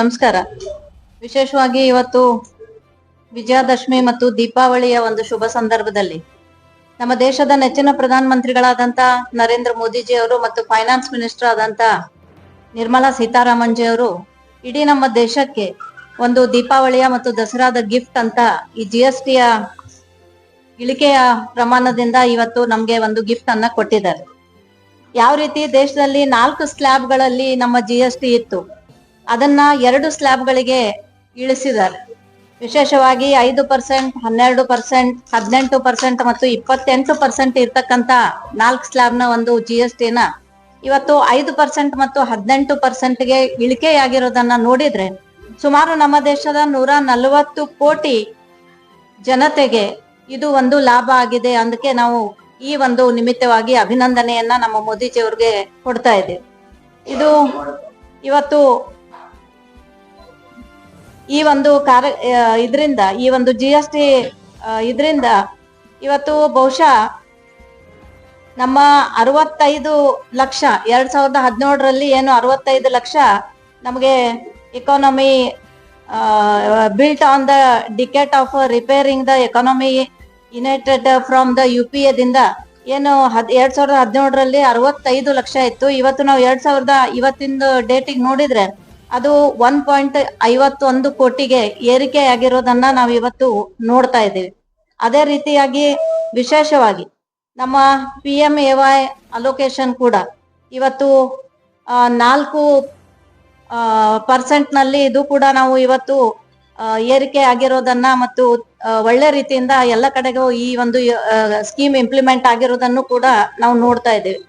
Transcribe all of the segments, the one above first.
ನಮಸ್ಕಾರ. ವಿಶೇಷವಾಗಿ ಇವತ್ತು ವಿಜಯದಶಮಿ ಮತ್ತು ದೀಪಾವಳಿಯ ಒಂದು ಶುಭ ಸಂದರ್ಭದಲ್ಲಿ ನಮ್ಮ ದೇಶದ ನೆಚ್ಚಿನ ಪ್ರಧಾನ ಮಂತ್ರಿಗಳಾದಂತ ನರೇಂದ್ರ ಮೋದಿಜಿ ಅವರು ಮತ್ತು ಫೈನಾನ್ಸ್ ಮಿನಿಸ್ಟರ್ ಆದಂತ ನಿರ್ಮಲಾ ಸೀತಾರಾಮನ್ ಜಿ ಅವರು ಇಡೀ ನಮ್ಮ ದೇಶಕ್ಕೆ ಒಂದು ದೀಪಾವಳಿಯ ಮತ್ತು ದಸರಾದ ಗಿಫ್ಟ್ ಅಂತ ಈ ಜಿ ಎಸ್ ಟಿಯ ಇಳಿಕೆಯ ಪ್ರಮಾಣದಿಂದ ಇವತ್ತು ನಮ್ಗೆ ಒಂದು ಗಿಫ್ಟ್ ಅನ್ನ ಕೊಟ್ಟಿದ್ದಾರೆ. ಯಾವ ರೀತಿ ದೇಶದಲ್ಲಿ ನಾಲ್ಕು ಸ್ಲ್ಯಾಬ್ಗಳಲ್ಲಿ ನಮ್ಮ ಜಿ ಟಿ ಇತ್ತು ಅದನ್ನ ಎರಡು ಸ್ಲ್ಯಾಬ್ಗಳಿಗೆ ಇಳಿಸಿದ್ದಾರೆ. ವಿಶೇಷವಾಗಿ ಐದು ಪರ್ಸೆಂಟ್ ಹನ್ನೆರಡು ಪರ್ಸೆಂಟ್ ಹದಿನೆಂಟು ಪರ್ಸೆಂಟ್ ಮತ್ತು ಇಪ್ಪತ್ತೆಂಟು ಪರ್ಸೆಂಟ್ ಇರ್ತಕ್ಕಂತ ನಾಲ್ಕು ಸ್ಲ್ಯಾಬ್ನ ಒಂದು ಜಿ ಎಸ್ ಟಿನ ಇವತ್ತು ಐದು ಪರ್ಸೆಂಟ್ ಮತ್ತು ಹದಿನೆಂಟು ಪರ್ಸೆಂಟ್ಗೆ ಇಳಿಕೆಯಾಗಿರೋದನ್ನ ನೋಡಿದ್ರೆ ಸುಮಾರು ನಮ್ಮ ದೇಶದ ನೂರ ನಲವತ್ತು ಕೋಟಿ ಜನತೆಗೆ ಇದು ಒಂದು ಲಾಭ ಆಗಿದೆ ಅದಕ್ಕೆ ನಾವು ಈ ಒಂದು ನಿಮಿತ್ತವಾಗಿ ಅಭಿನಂದನೆಯನ್ನ ನಮ್ಮ ಮೋದಿಜಿಯವ್ರಿಗೆ ಕೊಡ್ತಾ ಇದ್ದೀವಿ. ಇದು ಇವತ್ತು ಈ ಒಂದು ಕಾರ್ಯ ಇದರಿಂದ, ಈ ಒಂದು ಜಿ ಎಸ್ ಟಿ ಇದರಿಂದ ಇವತ್ತು ಬಹುಶಃ ನಮ್ಮ ಅರವತ್ತೈದು ಲಕ್ಷ, ಎರಡ್ ಸಾವಿರದ ಹದಿನೇಳರಲ್ಲಿ ಏನು ಅರವತ್ತೈದು ಲಕ್ಷ ನಮಗೆ economy built on the decade of repairing the economy united from the U P ಎದಿಂದ ಏನು ಹದ್, ಎರಡ್ ಸಾವಿರದ ಹದಿನೇಳರಲ್ಲಿ ಅರವತ್ತೈದು ಲಕ್ಷ ಇತ್ತು. ಇವತ್ತು ನಾವು ಎರಡ್ ಸಾವಿರದ ಇವತ್ತಿನ ಡೇಟಿಗೆ ನೋಡಿದ್ರೆ ಅದು ಒನ್ ಪಾಯಿಂಟ್ ಐವತ್ತೊಂದು ಕೋಟಿಗೆ ಏರಿಕೆ ಆಗಿರೋದನ್ನ ನಾವು ಇವತ್ತು ನೋಡ್ತಾ ಇದ್ದೀವಿ. ಅದೇ ರೀತಿಯಾಗಿ ವಿಶೇಷವಾಗಿ ನಮ್ಮ P M A Y allocation ಕೂಡ ಇವತ್ತು ನಾಲ್ಕು ಪರ್ಸೆಂಟ್ನಲ್ಲಿ ಇದು ಕೂಡ ನಾವು ಇವತ್ತು ಏರಿಕೆ ಆಗಿರೋದನ್ನ ಮತ್ತು ಒಳ್ಳೆ ರೀತಿಯಿಂದ ಎಲ್ಲ ಕಡೆಗೂ ಈ ಒಂದು ಸ್ಕೀಮ್ ಇಂಪ್ಲಿಮೆಂಟ್ ಆಗಿರೋದನ್ನು ಕೂಡ ನಾವು ನೋಡ್ತಾ ಇದ್ದೇವೆ.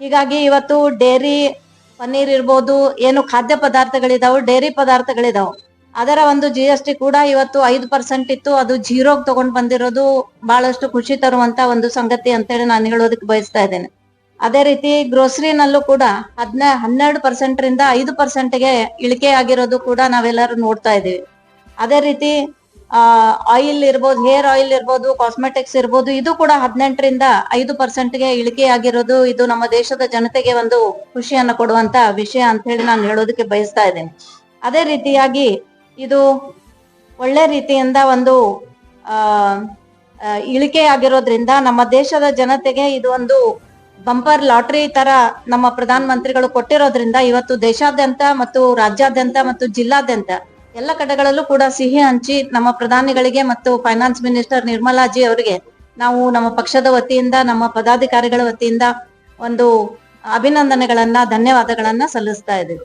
ಹೀಗಾಗಿ ಇವತ್ತು ಡೇರಿ ಪನ್ನೀರ್ ಇರ್ಬೋದು, ಏನು ಖಾದ್ಯ ಪದಾರ್ಥಗಳಿದಾವು, ಡೈರಿ ಪದಾರ್ಥಗಳಿದಾವು. ಅದರ ಒಂದು ಜಿ ಎಸ್ ಟಿ ಕೂಡ ಇವತ್ತು ಐದು ಪರ್ಸೆಂಟ್ ಇತ್ತು. ಅದು ಜೀರೋಗ್ ತಗೊಂಡ್ ಬಂದಿರೋದು ಬಹಳಷ್ಟು ಖುಷಿ ತರುವಂತ ಒಂದು ಸಂಗತಿ ಅಂತೇಳಿ ನಾನು ಹೇಳೋದಕ್ಕೆ ಬಯಸ್ತಾ ಇದ್ದೇನೆ. ಅದೇ ರೀತಿ ಗ್ರೋಸರಿನಲ್ಲೂ ಕೂಡ ಹದ್ನ, ಹನ್ನೆರಡು ಪರ್ಸೆಂಟ್ ರಿಂದ ಐದು ಪರ್ಸೆಂಟ್ಗೆ ಇಳಿಕೆ ಆಗಿರೋದು ಕೂಡ ನಾವೆಲ್ಲರೂ ನೋಡ್ತಾ ಇದ್ದೀವಿ. ಅದೇ ರೀತಿ ಆಯಿಲ್ ಇರ್ಬೋದು ಹೇರ್ ಆಯಿಲ್ ಇರ್ಬೋದು ಕಾಸ್ಮೆಟಿಕ್ಸ್ ಇರ್ಬೋದು, ಇದು ಕೂಡ ಹದಿನೆಂಟರಿಂದ ಐದು ಪರ್ಸೆಂಟ್ಗೆ ಇಳಿಕೆ ಆಗಿರೋದು ಇದು ನಮ್ಮ ದೇಶದ ಜನತೆಗೆ ಒಂದು ಖುಷಿಯನ್ನು ಕೊಡುವಂತ ವಿಷಯ ಅಂತ ಹೇಳಿ ನಾನು ಹೇಳೋದಕ್ಕೆ ಬಯಸ್ತಾ ಇದ್ದೇನೆ. ಅದೇ ರೀತಿಯಾಗಿ ಇದು ಒಳ್ಳೆ ರೀತಿಯಿಂದ ಒಂದು, ಆ ಇಳಿಕೆ ಆಗಿರೋದ್ರಿಂದ ನಮ್ಮ ದೇಶದ ಜನತೆಗೆ ಇದು ಒಂದು ಬಂಪರ್ ಲಾಟ್ರಿ ತರ ನಮ್ಮ ಪ್ರಧಾನ ಮಂತ್ರಿಗಳು ಕೊಟ್ಟಿರೋದ್ರಿಂದ ಇವತ್ತು ದೇಶಾದ್ಯಂತ ಮತ್ತು ರಾಜ್ಯಾದ್ಯಂತ ಮತ್ತು ಜಿಲ್ಲಾದ್ಯಂತ ಎಲ್ಲ ಕಡೆಗಳಲ್ಲೂ ಕೂಡ ಸಿಹಿ ಹಂಚಿ ನಮ್ಮ ಪ್ರಧಾನಿಗಳಿಗೆ ಮತ್ತು ಫೈನಾನ್ಸ್ ಮಿನಿಸ್ಟರ್ ನಿರ್ಮಲಾಜಿ ಅವರಿಗೆ ನಾವು ನಮ್ಮ ಪಕ್ಷದ ವತಿಯಿಂದ, ನಮ್ಮ ಪದಾಧಿಕಾರಿಗಳ ವತಿಯಿಂದ ಒಂದು ಅಭಿನಂದನೆಗಳನ್ನ, ಧನ್ಯವಾದಗಳನ್ನ ಸಲ್ಲಿಸ್ತಾ ಇದ್ದೀವಿ.